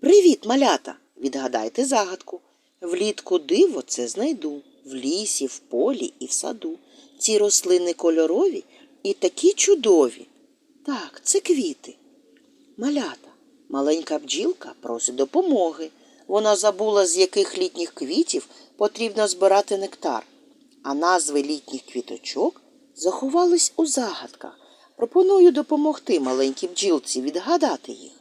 Привіт, малята! Відгадайте загадку. Влітку диво це знайду. В лісі, в полі і в саду. Ці рослини кольорові і такі чудові. Так, це квіти. Малята, маленька бджілка просить допомоги. Вона забула, з яких літніх квітів потрібно збирати нектар, а назви літніх квіточок заховались у загадках. Пропоную допомогти маленькій бджілці відгадати їх.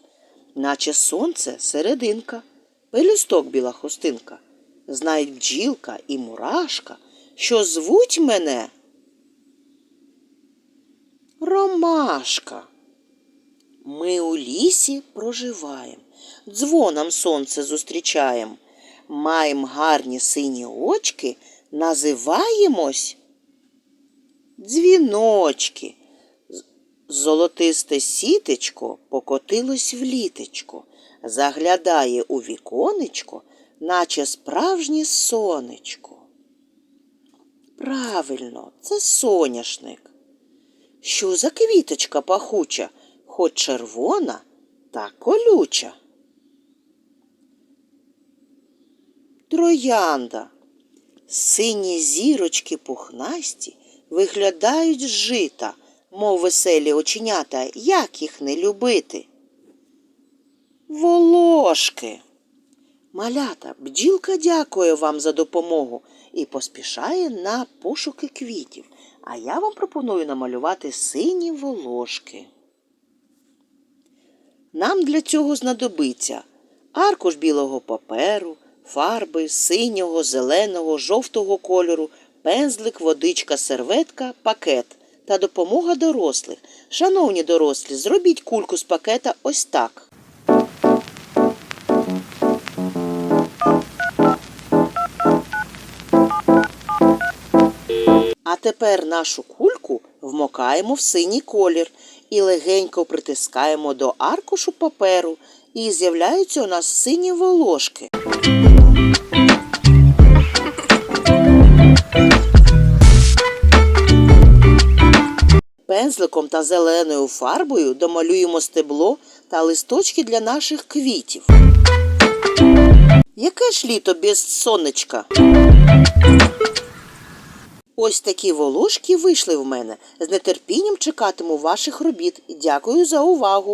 Наче сонце серединка, пелюсток біла хустинка. Знають бджілка і мурашка, що звуть мене Ромашка. Ми у лісі проживаєм, дзвоном сонце зустрічаєм. Маєм гарні сині очки, називаємось дзвіночки. Золотисте сітечко покотилось в літечко, заглядає у віконечко, наче справжнє сонечко. Правильно, це соняшник. Що за квіточка пахуча, хоч червона та колюча? Троянда. Сині зірочки пухнасті виглядають з жита, мов веселі оченята, як їх не любити. Волошки. Малята, бджілка дякує вам за допомогу і поспішає на пошуки квітів. А я вам пропоную намалювати сині волошки. Нам для цього знадобиться аркуш білого паперу, фарби синього, зеленого, жовтого кольору, пензлик, водичка, серветка, пакет та допомога дорослих. Шановні дорослі, зробіть кульку з пакета ось так. А тепер нашу кульку вмокаємо в синій колір і легенько притискаємо до аркушу паперу, і з'являються у нас сині волошки. Пензликом та зеленою фарбою домалюємо стебло та листочки для наших квітів. Яке ж літо без сонечка? Ось такі волошки вийшли в мене. З нетерпінням чекатиму ваших робіт. Дякую за увагу.